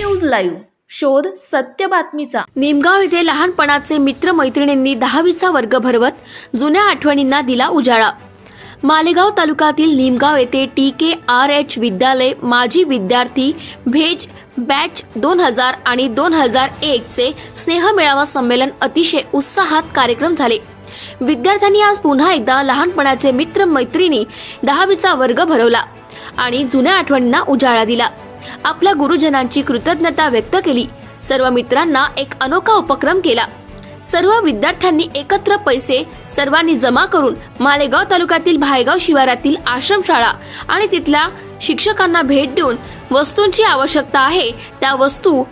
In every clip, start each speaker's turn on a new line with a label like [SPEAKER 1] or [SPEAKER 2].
[SPEAKER 1] Live. शोध सत्य बातमीचा.
[SPEAKER 2] निमगाव येथे लहानपणाचे मित्रमैत्रिणींनी दहावीचा वर्ग भरवत जुन्या आठवणींना दिला उजाळा. मालेगाव तालुक्यातील निमगाव येथे टी के आर एच विद्यालय माजी विद्यार्थी भेज बॅच दोन हजार आणि दोन हजार एकचे स्नेहमेळावा संमेलन अतिशय उत्साहात कार्यक्रम झाले. विद्यार्थ्यांनी आज पुन्हा एकदा लहानपणाचे मित्र मैत्रिणी दहावीचा वर्ग भरवला आणि जुन्या आठवणींना उजाळा दिला. आपल्या गुरुजनांची कृतज्ञता व्यक्त केली. सर्व मित्रांना एक अनोखा उपक्रम केला. सर्व विद्यार्थ्यांनी एकत्र पैसे सर्वांनी जमा करून मालेगाव तालुक्यातील भायगाव शिवारातील आश्रमशाळा आणि तिथल्या शिक्षकांना भेट देऊन वस्तूंची आवश्यकता आहे त्या वस्तू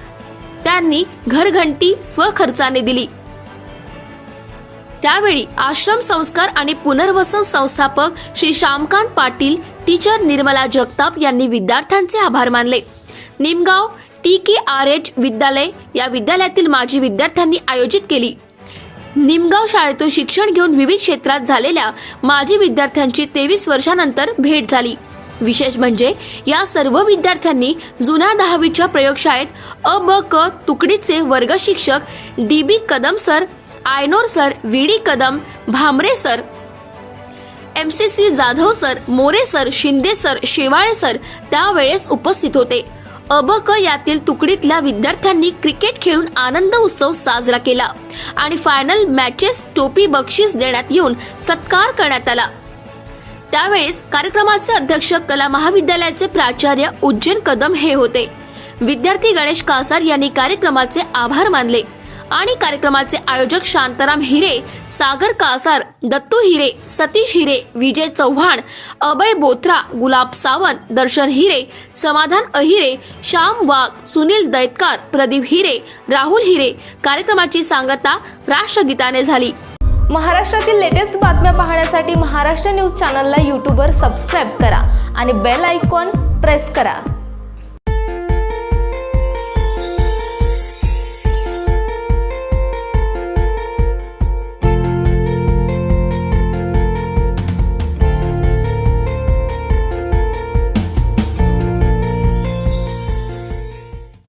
[SPEAKER 2] त्यांनी घरघंटी स्वखर्चाने दिली. त्यावेळी आश्रम संस्कार आणि पुनर्वसन संस्थापक श्री श्यामकांत पाटील टीचर निर्मला जगताप यांनी विद्यार्थ्यांचे आभार मानले. Nimgaon T K R H विद्यालय या विद्यालयातील माजी विद्यार्थ्यांनी आयोजित केली. निमगाव शाळेतून शिक्षण घेऊन विविध क्षेत्रात झालेल्या माजी विद्यार्थ्यांची तेवीस वर्षानंतर भेट झाली. विशेष म्हणजे या सर्व विद्यार्थ्यांनी जुन्या दहावीच्या प्रयोगशाळेत अ ब क तुकडीचे वर्ग शिक्षक D B Kadam sir Aynor sir V D Kadam Bhamre sir M C C Jadhav sir More sir Shinde sir Shewale sir त्यावेळेस उपस्थित होते. अबक यातील तुकडीतल्या विद्यार्थ्यांनी क्रिकेट खेळून आनंद उत्सव साजरा केला आणि फायनल मॅचेस टोपी बक्षीस देण्यात येऊन सत्कार करण्यात आला. त्यावेळेस कार्यक्रमाचे अध्यक्ष कला महाविद्यालयाचे प्राचार्य उज्जैन कदम हे होते. विद्यार्थी गणेश कासार यांनी कार्यक्रमाचे आभार मानले. आणि कार्यक्रमाचे आयोजक शांताराम हिरे सागर कासार दत्तू हिरे सतीश हिरे विजय चव्हाण अभय बोथरा गुलाब सावंत दर्शन हिरे समाधान अहिरे श्याम वाघ सुनील दैतकार प्रदीप हिरे राहुल हिरे कार्यक्रमाची सांगता राष्ट्रगीताने झाली.
[SPEAKER 1] महाराष्ट्रातील लेटेस्ट बातम्या पाहण्यासाठी महाराष्ट्र न्यूज चॅनलला यूट्यूबवर सबस्क्राईब करा आणि बेल आयकॉन प्रेस करा.